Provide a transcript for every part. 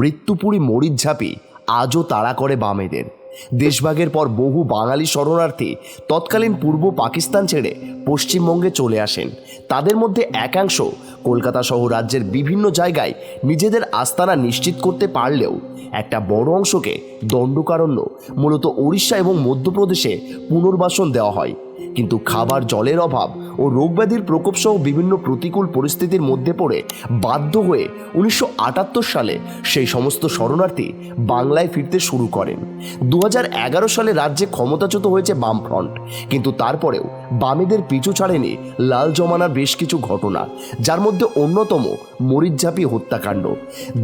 মৃত্যুপুরী মরিচঝাঁপি আজও তাড়া করে বামেদের। দেশভাগের পর বহু বাঙালি শরণার্থী তৎকালীন পূর্ব পাকিস্তান ছেড়ে পশ্চিমবঙ্গে চলে আসেন। তাদের মধ্যে একাংশ কলকাতা সহ রাজ্যের বিভিন্ন জায়গায় নিজেদের আস্তানা নিশ্চিত করতে পারলেও একটা বড় অংশকে দণ্ডকারণ্য মূলত উড়িষ্যা এবং মধ্যপ্রদেশে পুনর্বাসন দেওয়া হয়। কিন্তু খাবার জলের অভাব ও রোগব্যাধির প্রকোপ সহ বিভিন্ন প্রতিকূল পরিস্থিতির মধ্যে পড়ে বাধ্য হয়ে উনিশশো আটাত্তর সালে সেই সমস্ত শরণার্থী বাংলায় ফিরতে শুরু করেন। দু হাজার এগারো সালে রাজ্যে ক্ষমতাচ্যুত হয়েছে বামফ্রন্ট, কিন্তু তারপরেও বামেদের পিছু ছাড়েনি লাল জমানার বেশ কিছু ঘটনা, যার মধ্যে অন্যতম মরিচঝাপি হত্যাকাণ্ড।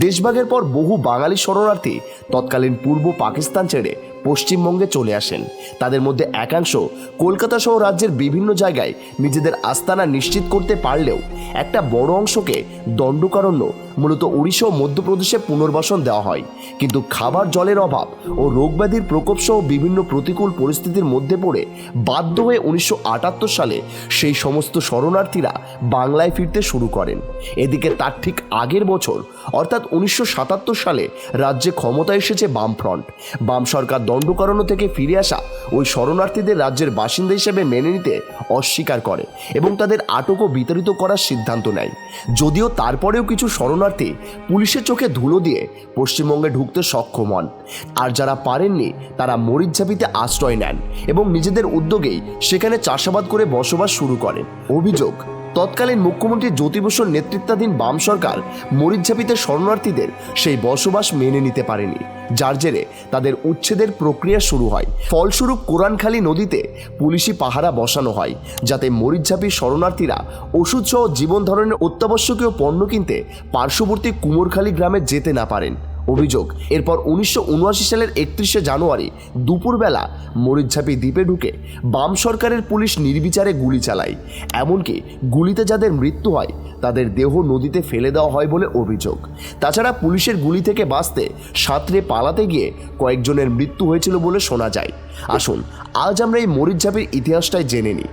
দেশভাগের পর বহু বাঙালি শরণার্থী তৎকালীন পূর্ব পাকিস্তান ছেড়ে পশ্চিমবঙ্গে চলে আসেন। তাদের মধ্যে একাংশ কলকাতা সহ রাজ্যের বিভিন্ন জায়গায় নিজেদের আস্তানা নিশ্চিত করতে পারলেও একটা বড় অংশকে দণ্ডকারণ্য মূলত উড়িষ্যা ও মধ্যপ্রদেশে পুনর্বাসন দেওয়া হয়। কিন্তু খাবার জলের অভাব ও রোগব্যাধির প্রকোপ সহ বিভিন্ন প্রতিকূল পরিস্থিতির মধ্যে পড়ে বাধ্য হয়ে উনিশশো আটাত্তর সালে সেই সমস্ত শরণার্থীরা বাংলায় ফিরতে শুরু করেন। এদিকে তার ঠিক আগের বছর, অর্থাৎ উনিশশো সাতাত্তর সালে রাজ্যে ক্ষমতা এসেছে বামফ্রন্ট। বাম সরকার দণ্ডকারণ্য থেকে ফিরে আসা ওই শরণার্থীদের রাজ্যের বাসিন্দা হিসেবে মেনে নিতে অস্বীকার করে এবং তাদের আটক ও বিতাড়িত করার সিদ্ধান্ত নেয়। যদিও তারপরেও কিছু শরণার্থী পুলিশের চোখে ধুলো দিয়ে পশ্চিমবঙ্গে ঢুকতে সক্ষম হন। আর যারা পারেননি, তারা মরিচঝাপিতে আশ্রয় নেন এবং নিজেদের উদ্যোগেই সেখানে চাষাবাদ করে বসবাস শুরু করেন। অভিযোগ তৎকালীন মুখ্যমন্ত্রী জ্যোতিবসুর নেতৃত্বাধীন বাম সরকার মরিচঝাপিতে শরণার্থীদের সেই বসবাস মেনে নিতে পারেনি। যার জেরে তাদের উচ্ছেদের প্রক্রিয়া শুরু হয়। ফলস্বরূপ কোরআনখালী নদীতে পুলিশি পাহারা বসানো হয়, যাতে মরিচঝাপি শরণার্থীরা ওষুধ সহ জীবন ধরনের অত্যাবশ্যকীয় পণ্য কিনতে পার্শ্ববর্তী কুমোরখালী গ্রামে যেতে না পারেন। অভিযোগ। এরপর উনিশশো উনআশি সালের একত্রিশে জানুয়ারি দুপুরবেলা মরিচঝাপি দ্বীপে ঢুকে বাম সরকারের পুলিশ নির্বিচারে গুলি চালায়। এমনকি গুলিতে যাদের মৃত্যু হয়, তাদের দেহ নদীতে ফেলে দেওয়া হয় বলে অভিযোগ। তাছাড়া পুলিশের গুলি থেকে বাঁচতে সাঁতরে পালাতে গিয়ে কয়েকজনের মৃত্যু হয়েছিল বলে শোনা যায়। আসুন, আজ আমরা এই মরিচঝাপির ইতিহাসটাই জেনে নিই।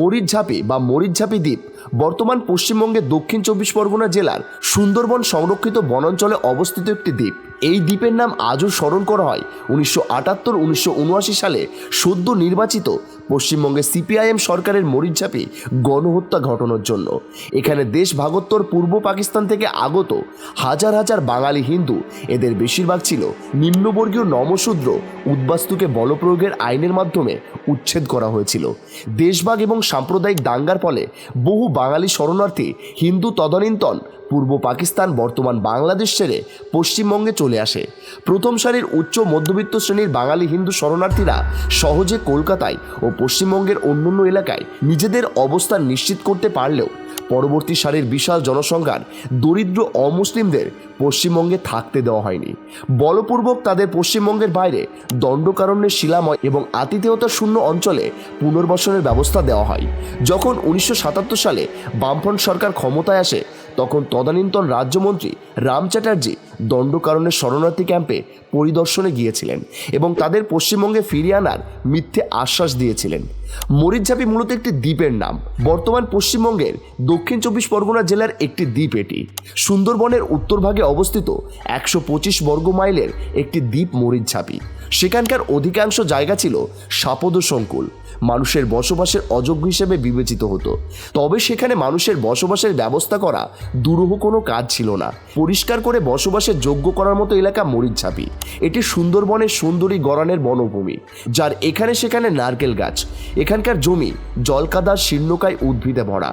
মরিচঝাপি বা মরিচঝাপি দ্বীপ বর্তমান পশ্চিমবঙ্গের দক্ষিণ চব্বিশ পরগনা জেলার সুন্দরবন সংরক্ষিত বনাঞ্চলে অবস্থিত একটি দ্বীপ। এই দ্বীপের নাম আজও স্মরণ করা হয়। উনিশশো আটাত্তর, উনিশশো সালে সদ্য নির্বাচিত পশ্চিমবঙ্গের সিপিআইএম সরকারের মরিচঝাপি গণহত্যা ঘটানোর জন্য। এখানে দেশ ভাগোত্তর পূর্ব পাকিস্তান থেকে আগত হাজার হাজার বাঙালি হিন্দু, এদের বেশিরভাগ ছিল নিম্নবর্গীয় নমশূদ্র, উদ্বাস্তুকে বলপ্রয়োগের আইনের মাধ্যমে উচ্ছেদ করা হয়েছিল। দেশভাগ এবং সাম্প্রদায়িক দাঙ্গার ফলে বহু বাঙালি শরণার্থী হিন্দু তদানীন্তন পূর্ব পাকিস্তান, বর্তমান বাংলাদেশ ছেড়ে পশ্চিমবঙ্গে চলে আসে। প্রথম সারির উচ্চ মধ্যবিত্ত শ্রেণির বাঙালি হিন্দু শরণার্থীরা সহজে কলকাতায় ও পশ্চিমবঙ্গের অন্যান্য এলাকায় নিজেদের অবস্থান নিশ্চিত করতে পারলেও পরবর্তী সারির বিশাল জনসংখ্যার দরিদ্র অমুসলিমদের পশ্চিমবঙ্গে থাকতে দেওয়া হয়নি। বলপূর্বক তাদের পশ্চিমবঙ্গের বাইরে দণ্ডকারণ্যের শিলাময় এবং আতিথেয়তা শূন্য অঞ্চলে পুনর্বাসনের ব্যবস্থা দেওয়া হয়। যখন উনিশশো সাতাত্তর সালে বামফ্রন্ট সরকার ক্ষমতায় আসে তখন তদানীন্তন রাজ্যমন্ত্রী রাম চ্যাটার্জি দণ্ডকারণের শরণার্থী ক্যাম্পে পরিদর্শনে গিয়েছিলেন এবং তাদের পশ্চিমবঙ্গে ফিরিয়ে আনার মিথ্যে আশ্বাস দিয়েছিলেন। মরিচঝাপি মূলত একটি দ্বীপের নাম। বর্তমান পশ্চিমবঙ্গের দক্ষিণ চব্বিশ পরগনা জেলার একটি দ্বীপ এটি। সুন্দরবনের উত্তরভাগে অবস্থিত একশো পঁচিশ বর্গ মাইলের একটি দ্বীপ মরিচঝাপি সেখানকার অধিকাংশ জায়গা ছিল সাপদ সংকুল মানুষের বসবাসের অযোগ্য হিসেবে বিবেচিত হতো। তবে সেখানে মানুষের বসবাসের ব্যবস্থা করা দুরূহ কোনো কাজ ছিল না। পরিষ্কার করে বসবাসের যোগ্য করার মতো এলাকা মরিচঝাপি এটি সুন্দরবনের সুন্দরী গরানের বনভূমি, যার এখানে সেখানে নারকেল গাছ। এখানকার জমি জলকাদার শীর্ণকায় উদ্ভিদে ভরা।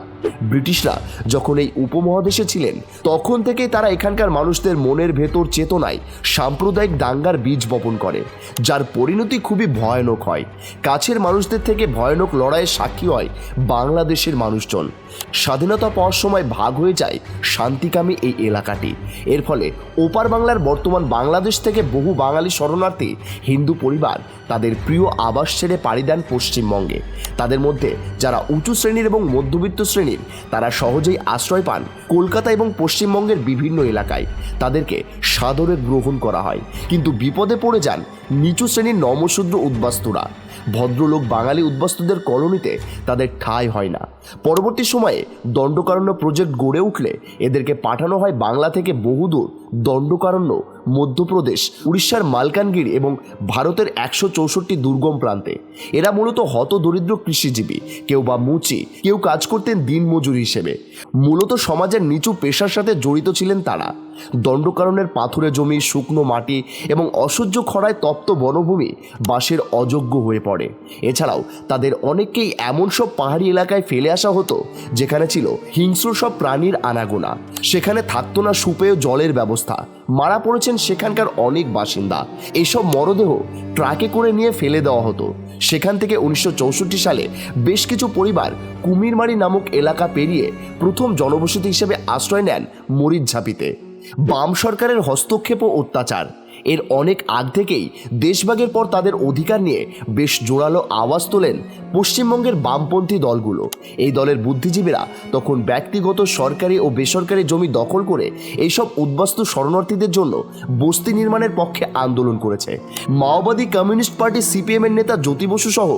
ব্রিটিশরা যখন এই উপমহাদেশে ছিলেন, তখন থেকেই তারা এখানকার মানুষদের মনের ভেতর চেতনায় সাম্প্রদায়িক দাঙ্গার বীজ বপন করে, যার পরিণতি খুবই ভয়ানক হয়। কাছের মানুষদের থেকে ভয়ানক লড়াইয়ের সাক্ষী হয় বাংলাদেশের মানুষজন। স্বাধীনতা পাওয়ার সময় ভাগ হয়ে যায় শান্তিকামী এই এলাকাটি। এর ফলে ওপার বাংলার বর্তমান বাংলাদেশ থেকে বহু বাঙালি শরণার্থী, হিন্দু পরিবার তাদের প্রিয় আবাস ছেড়ে পাড়ি দেন পশ্চিমবঙ্গে। তাদের মধ্যে যারা উঁচু শ্রেণির এবং মধ্যবিত্ত শ্রেণির, তারা সহজেই আশ্রয় পান কলকাতা এবং পশ্চিমবঙ্গের বিভিন্ন এলাকায়। তাদেরকে সাদরে গ্রহণ করা হয়। কিন্তু বিপদে পড়ে যান নিচু শ্রেণির নমশূদ্র উদ্বাস্তুরা। ভদ্রলোক বাঙালি উদ্বাস্তুদের কলোনিতে তাদের ঠাঁই হয় না। পরবর্তী সময়ে দণ্ডকারণ্য প্রজেক্ট গড়ে উঠলে এদেরকে পাঠানো হয় বাংলা থেকে বহুদূর। দণ্ডকারণ্য মধ্যপ্রদেশ, উড়িষ্যার মালকানগিরি এবং ভারতের একশো চৌষট্টি দুর্গম প্রান্তে। এরা মূলত হত দরিদ্র কৃষিজীবী, কেউ বা মুচি, কেউ কাজ করতেন দিনমজুরি হিসেবে। মূলত সমাজের নিচু পেশার সাথে জড়িত ছিলেন তারা। দণ্ডকারণের পাথুরে জমি, শুকনো মাটি এবং অসহ্য খরায় তপ্ত বনভূমি বাসের অযোগ্য হয়ে পড়ে। এছাড়াও তাদের অনেককেই এমন সব পাহাড়ি এলাকায় ফেলে আসা হতো, যেখানে ছিল হিংস্র সব প্রাণীর আনাগোনা। সেখানে থাকতো না সুপেয় জলের ব্যবস্থা। মারা পড়েছেন সেখানকার অনেক বাসিন্দা। এসব মরদেহ ট্রাকে করে নিয়ে ফেলে দেওয়া হতো। সেখান থেকে উনিশশো চৌষট্টি সালে বেশ কিছু পরিবার কুমিরমারি নামক এলাকা পেরিয়ে প্রথম জনবসতি হিসেবে আশ্রয় নেন মরিচ মরিচঝাপিতে বাম সরকারের হস্তক্ষেপ ও অত্যাচার। এর অনেক আগ থেকেই দেশভাগের পর তাদের অধিকার নিয়ে বেশ জোরালো আওয়াজ তোলেন পশ্চিমবঙ্গের বামপন্থী দলগুলো। এই দলের বুদ্ধিজীবীরা তখন ব্যক্তিগত, সরকারি ও বেসরকারি জমি দখল করে এইসব উদ্বাস্তু শরণার্থীদের জন্য বস্তি নির্মাণের পক্ষে আন্দোলন করেছে। মাওবাদী কমিউনিস্ট পার্টি সিপিএম এর নেতা জ্যোতি বসু সহ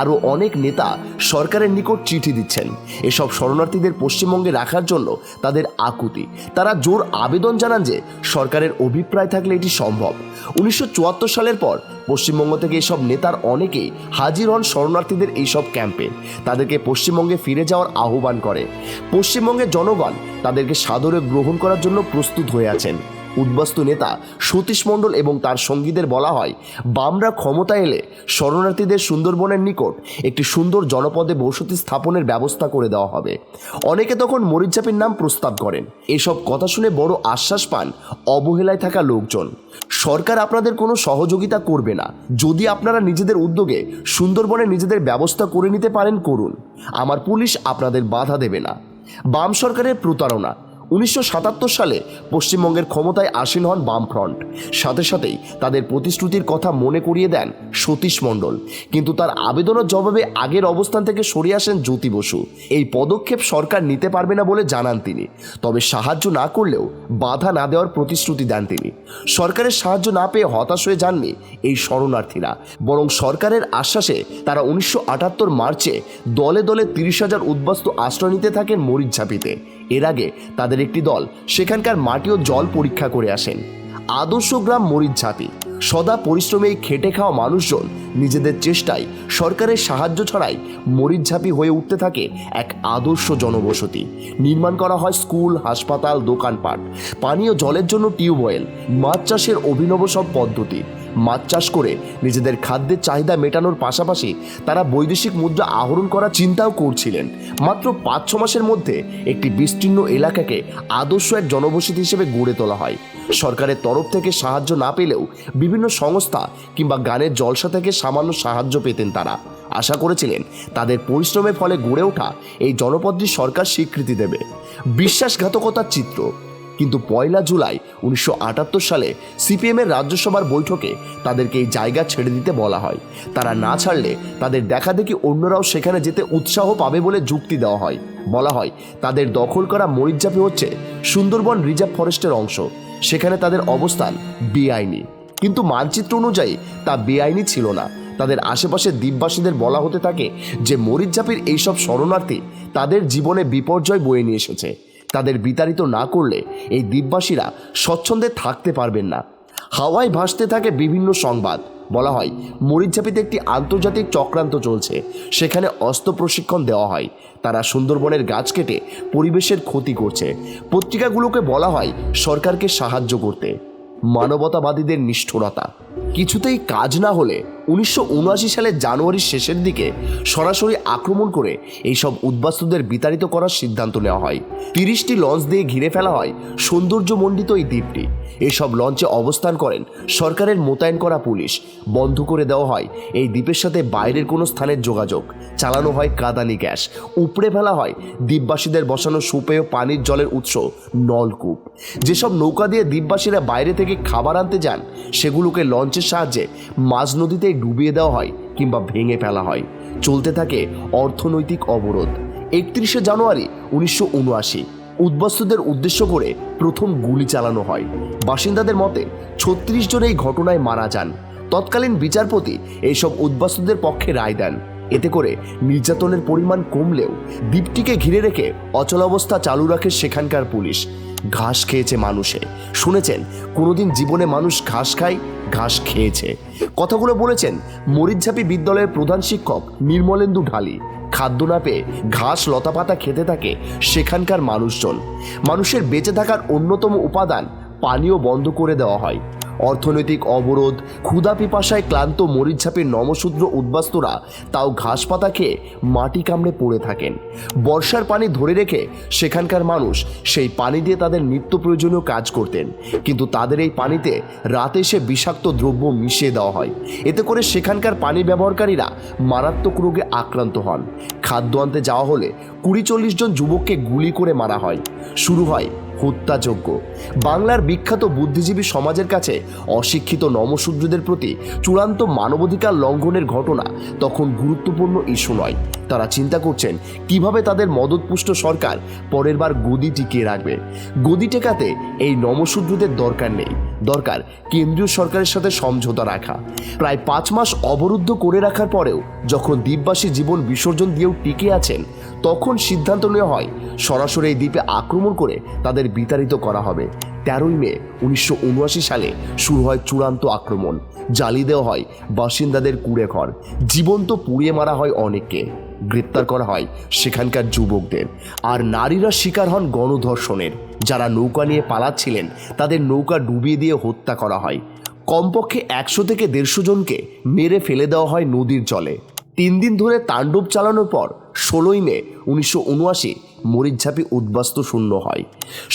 আরও অনেক নেতা সরকারের নিকট চিঠি দিচ্ছেন। এসব শরণার্থীদের পশ্চিমবঙ্গে রাখার জন্য তাদের আকুতি। তারা জোর আবেদন জানান যে সরকারের অভিপ্রায় থাকলে এটি সম্ভব। উনিশশো চুয়াত্তর সালের পর পশ্চিমবঙ্গ থেকে এসব নেতার অনেকেই হাজির হন শরণার্থীদের এইসব ক্যাম্পে। তাদেরকে পশ্চিমবঙ্গে ফিরে যাওয়ার আহ্বান করে। পশ্চিমবঙ্গের জনগণ তাদেরকে সাদরে গ্রহণ করার জন্য প্রস্তুত হয়ে আছেন। উদ্বাস্তু নেতা সতীশ মণ্ডল এবং তার সঙ্গীদের বলা হয়, বামরা ক্ষমতা এলে শরণার্থীদের সুন্দরবনের নিকট একটি সুন্দর জনপদে বসতি স্থাপনের ব্যবস্থা করে দেওয়া হবে। অনেকে তখন মরিচাপির নাম প্রস্তাব করেন। এসব কথা শুনে বড় আশ্বাস পান অবহেলায় থাকা লোকজন। সরকার আপনাদের কোনো সহযোগিতা করবে না। যদি আপনারা নিজেদের উদ্যোগে সুন্দরবনে নিজেদের ব্যবস্থা করে নিতে পারেন, করুন। আমার পুলিশ আপনাদের বাধা দেবে না। বাম সরকারের প্রতারণা উনিশশো সাতাত্তর সালে পশ্চিমবঙ্গের ক্ষমতায় আসীন হন বামফ্রন্ট। সাথে সাথেই তাদের প্রতিশ্রুতির কথা মনে করিয়ে দেন সতীশ মণ্ডল। কিন্তু তার আবেদনের জবাবে আগের অবস্থান থেকে সরে আসেন জ্যোতি বসু। এই পদক্ষেপ সরকার নিতে পারবে না বলে জানান তিনি। তবে সাহায্য না করলেও বাধা না দেওয়ার প্রতিশ্রুতি দেন তিনি। সরকারের সাহায্য না পেয়ে হতাশ হয়ে যাননি এই শরণার্থীরা। বরং সরকারের আশ্বাসে তারা উনিশশো আটাত্তর মার্চে দলে দলে তিরিশ হাজার উদ্বাস্তু আশ্রয় নিতে থাকেন মরিচঝাপিতে এর আগে তাদের একটি দল সেখানকার মাটি ও জল পরীক্ষা করে আসেন। আদর্শ গ্রাম মরিচঝাপি সদা পরিশ্রমে খেটে খাওয়া মানুষজন নিজেদের চেষ্টায় সরকারের সাহায্য ছাড়াই মরিচঝাপি হয়ে উঠতে থাকে এক আদর্শ জনবসতি। নির্মাণ করা হয় স্কুল, হাসপাতাল, দোকানপাট। পানীয় জলের জন্য টিউবওয়েল, মাছ চাষের অভিনব সব পদ্ধতি। মাছ চাষ করে নিজেদের খাদ্যের চাহিদা মেটানোর পাশাপাশি তারা বৈদেশিক মুদ্রা আহরণ করার চিন্তাও করছিলেন। মাত্র পাঁচ ছ মাসের মধ্যে একটি বিস্তীর্ণ এলাকাকে আদর্শ এক জনবসতি হিসেবে গড়ে তোলা হয়। সরকারের তরফ থেকে সাহায্য না পেলেও বিভিন্ন সংস্থা কিংবা গানের জলসা থেকে সামান্য সাহায্য পেতেন তারা। আশা করেছিলেন তাদের পরিশ্রমের ফলে গড়ে ওঠা এই জনপদটি সরকার স্বীকৃতি দেবে। বিশ্বাসঘাতকতার চিত্র। কিন্তু পয়লা জুলাই উনিশশো আটাত্তর সালে সিপিএমের রাজ্যসভার বৈঠকে তাদেরকে এই জায়গা ছেড়ে দিতে বলা হয়। তারা না ছাড়লে তাদের দেখা দেখি অন্যরাও সেখানে যেতে উৎসাহ পাবে বলে যুক্তি দেওয়া হয়। বলা হয়, তাদের দখল করা মরিচজাপি হচ্ছে সুন্দরবন রিজার্ভ ফরেস্টের অংশ। সেখানে তাদের অবস্থান বেআইনি। কিন্তু মানচিত্র অনুযায়ী তা বেআইনি ছিল না। তাদের আশেপাশের দ্বীপবাসীদের বলা হতে থাকে যে মরিচজাপির এইসব শরণার্থী তাদের জীবনে বিপর্যয় বয়ে নিয়ে এসেছে। তাদের বিতাড়িত না করলে এই দ্বীপবাসীরা স্বচ্ছন্দে থাকতে পারবেন না। হাওয়ায় ভাসতে থাকে বিভিন্ন সংবাদ। বলা হয় মরিচঝাপিতে একটি আন্তর্জাতিক চক্রান্ত চলছে। সেখানে অস্ত্র প্রশিক্ষণ দেওয়া হয়। তারা সুন্দরবনের গাছ কেটে পরিবেশের ক্ষতি করছে। পত্রিকাগুলোকে বলা হয়, সরকারকে সাহায্য করতে। মানবতাবাদীদের নিষ্ঠুরতা। কিছুতেই কাজ না হলে উনিশশো সালের জানুয়ারির শেষের দিকে সরাসরি আক্রমণ করে এইসব উদ্বাস্তুদের বিতাড়িত করার সিদ্ধান্ত নেওয়া হয়। তিরিশটি লঞ্চ দিয়ে ঘিরে ফেলা হয় সৌন্দর্যমণ্ডিত এই দ্বীপটি। এসব লঞ্চে অবস্থান করেন সরকারের মোতায়েন করা পুলিশ। বন্ধ করে দেওয়া হয় এই দ্বীপের সাথে বাইরের কোনো স্থানের যোগাযোগ। চালানো হয় কাদানি গ্যাস। উপড়ে ফেলা হয় দ্বীপবাসীদের বসানো সুপেয় পানির জলের উৎস, নলকূপ। যেসব নৌকা দিয়ে দ্বীপবাসীরা বাইরে থেকে খাবার আনতে যান, সেগুলোকে লঞ্চের সাহায্যে মাঝ নদীতেই ডুবিয়ে দেওয়া হয় কিংবা ভেঙে ফেলা হয়। চলতে থাকে অর্থনৈতিক অবরোধ। একত্রিশে জানুয়ারি উনিশশো উনআশি। উদ্বাস্তুদের উদ্দেশ্য করে প্রথম গুলি চালানো হয়। বাসিন্দাদের মতে, ছত্রিশ জন এই ঘটনায় মারা যান। তৎকালীন বিচারপতি এইসব উদ্বাস্তুদের পক্ষে রায় দেন। এতে করে নির্যাতনের পরিমাণ কমলেও দ্বীপটিকে ঘিরে রেখে অচলাবস্থা চালু রাখে সেখানকার পুলিশ। ঘাস খেয়েছে মানুষে। শুনেছেন, কোনোদিন জীবনে মানুষ ঘাস খায়? ঘাস খেয়েছে। কথাগুলো বলেছেন মরিচঝাপি বিদ্যালয়ের প্রধান শিক্ষক নির্মলেন্দু ঢালি। খাদ্য না পেয়ে ঘাস, লতাপাতা খেতে থাকে সেখানকার মানুষজন। মানুষের বেঁচে থাকার অন্যতম উপাদান পানীয় বন্ধ করে দেওয়া হয়। অর্থনৈতিক অবরোধ, ক্ষুধা পিপাসায় ক্লান্ত মরিচঝাপের নমশূদ্র উদ্বাস্তুরা তাও ঘাস পাতা খেয়ে মাটি কামড়ে পড়ে থাকেন। বর্ষার পানি ধরে রেখে সেখানকার মানুষ সেই পানি দিয়ে তাদের নিত্য প্রয়োজনীয় কাজ করতেন। কিন্তু তাদের এই পানিতে রাতে এসে বিষাক্ত দ্রব্য মিশিয়ে দেওয়া হয়। এতে করে সেখানকার পানি ব্যবহারকারীরা মারাত্মক রোগে আক্রান্ত হন। খাদ্য আনতে যাওয়া হলে কুড়ি চল্লিশ জন যুবককে গুলি করে মারা হয়। শুরু হয় হত্যাযোগ্য। বাংলার বিখ্যাত বুদ্ধিজীবী সমাজের কাছে অশিক্ষিত নমশূদ্রদের প্রতি চূড়ান্ত মানবাধিকার লঙ্ঘনের ঘটনা তখন গুরুত্বপূর্ণ ইস্যু নয়। তারা চিন্তা করছেন, কীভাবে তাদের মদতপুষ্ট সরকার পরের বার গদি টিকিয়ে রাখবে? গদি টেকাতে এই নমশূদ্রদের দরকার নেই। দরকার কেন্দ্রীয় সরকারের সাথে সমঝোতা রাখা। প্রায় পাঁচ মাস অবরুদ্ধ করে রাখার পরেও যখন দ্বীপবাসী জীবন বিসর্জন দিয়েও টিকে আছেন তখন সিদ্ধান্ত নেওয়া হয়, সরাসরি এই দ্বীপে আক্রমণ করে তাদের বিতাড়িত করা হবে। তেরোই মে, উনিশশো সালে শুরু হয় চূড়ান্ত আক্রমণ। জ্বালিয়ে দেওয়া হয় বাসিন্দাদের কুড়ে ঘর জীবন্ত পুড়িয়ে মারা হয় অনেককে। গ্রেপ্তার করা হয় সেখানকার যুবকদের। আর নারীরা শিকার হন গণধর্ষণের। যারা নৌকা নিয়ে পালাচ্ছিলেন, তাদের নৌকা ডুবিয়ে দিয়ে হত্যা করা হয়। কমপক্ষে একশো থেকে দেড়শো জনকে মেরে ফেলে দেওয়া হয় নদীর জলে। তিন দিন ধরে তাণ্ডব চালানোর পর ষোলোই মে উনিশশো উনআশি মরিচঝাপি উদ্বাস্তু শূন্য হয়।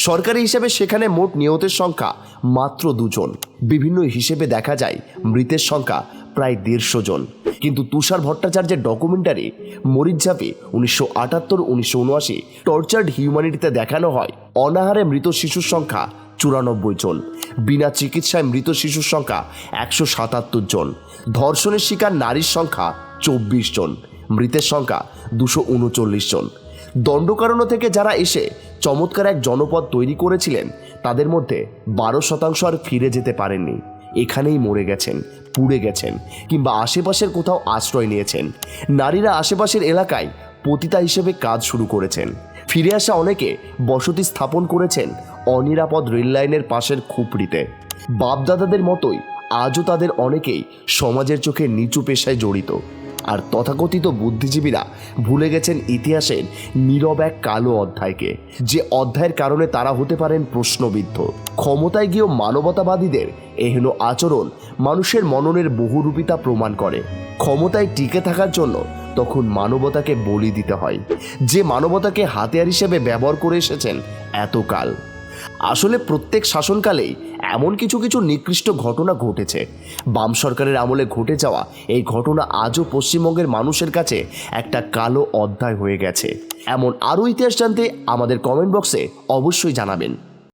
সরকারি হিসেবে সেখানে মোট নিহতের সংখ্যা মাত্র দুজন। বিভিন্ন হিসেবে দেখা যায় মৃতের সংখ্যা প্রায় দেড়শো জন। কিন্তু তুষার ভট্টাচার্যের ডকুমেন্টারি মরিচঝাপি উনিশশো আটাত্তর উনিশশো উনআশি টর্চার্ড হিউম্যানিটিতে দেখানো হয় অনাহারে মৃত শিশুর সংখ্যা চুরানব্বই জন। বিনা চিকিৎসায় মৃত শিশুর সংখ্যা একশো সাতাত্তর জন। ধর্ষণের শিকার নারীর সংখ্যা চব্বিশ জন। মৃতের সংখ্যা দুশো উনচল্লিশ জন। দণ্ডকারণ্য থেকে যারা এসে চমৎকার এক জনপদ তৈরি করেছিলেন, তাদের মধ্যে বারো শতাংশ আর ফিরে যেতে পারেননি। এখানেই মরে গেছেন, পুড়ে গেছেন কিংবা আশেপাশের কোথাও আশ্রয় নিয়েছেন। নারীরা আশেপাশের এলাকায় পতিতা হিসেবে কাজ শুরু করেছেন। ফিরে আসা অনেকে বসতি স্থাপন করেছেন অনিরাপদ রেললাইনের পাশের খুপড়িতে। বাপদাদাদের মতোই আজও তাদের অনেকেই সমাজের চোখে নিচু পেশায় জড়িত। আর তথাকথিত বুদ্ধিজীবীরা ভুলে গেছেন ইতিহাসের নীরব এক কালো অধ্যায়কে। যে অধ্যায়ের কারণে তারা হতে পারেন প্রশ্নবিদ্ধ। ক্ষমতায় গিয়েও মানবতাবাদীদের এহেন আচরণ মানুষের মননের বহুরূপিতা প্রমাণ করে। ক্ষমতায় টিকে থাকার জন্য তখন মানবতাকে বলি দিতে হয়। যে মানবতাকে হাতিয়ার হিসেবে ব্যবহার করে এসেছেন এতকাল। আসলে প্রত্যেক শাসনকালেই এমন কিছু কিছু নিকৃষ্ট ঘটনা ঘটেছে। বাম সরকারের আমলে ঘটে যাওয়া এই ঘটনা আজও পশ্চিমবঙ্গের মানুষের কাছে একটা কালো অধ্যায় হয়ে গেছে। এমন আরও ইতিহাস জানতে আমাদের কমেন্ট বক্সে অবশ্যই জানাবেন।